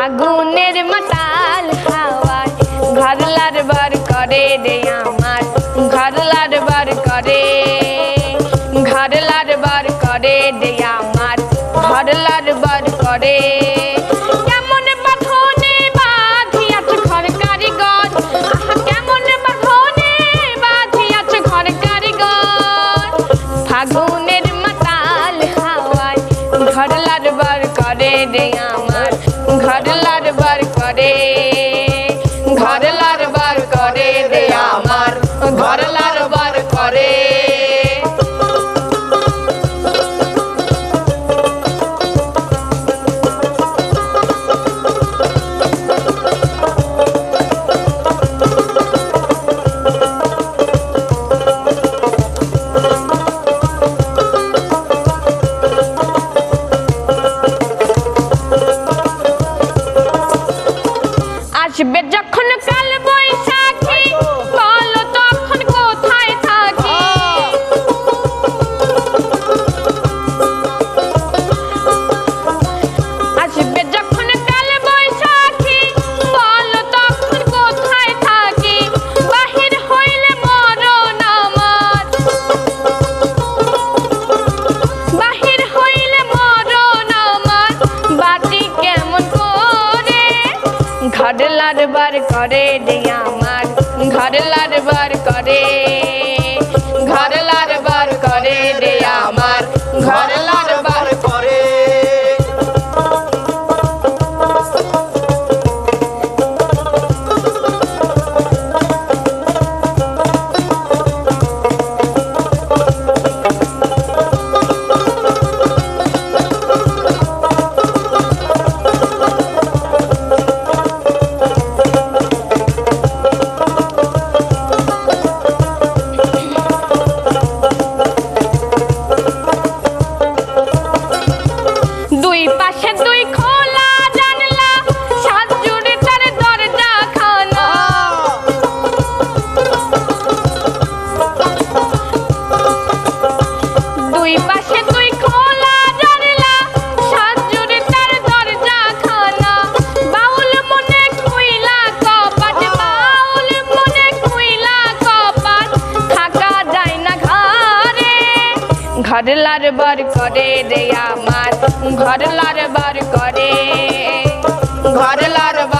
ফাগুনের মাতাল হাওয়ায় ঘর লারবার করে রে আমার ঘর লারবার করে ঘর লারবার করে রে আমার ঘর লারবার করে। ফাগুনের মাতাল হাওয়ায় ঘর লারবার করে রে hadir ঘর লারবার করে রে আমার ঘর লারবার করে ঘর লারবার করে রে আমার ঘর লারবার করে। ঘর লারবার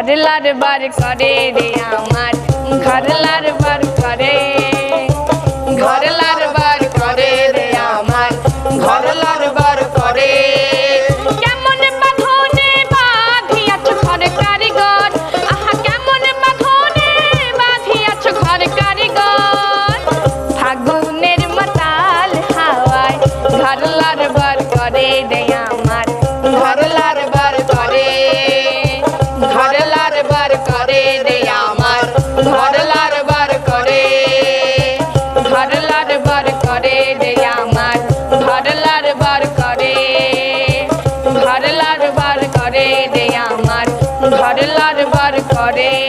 ঘরলার বার করে রে আমার। ঘরলার বার করে। ঘরলার বার করে রে আমার। ঘরলার বার করে। ফাগুনের মতাল হাওয়ায় ঘরলার বার করে দেয়া করে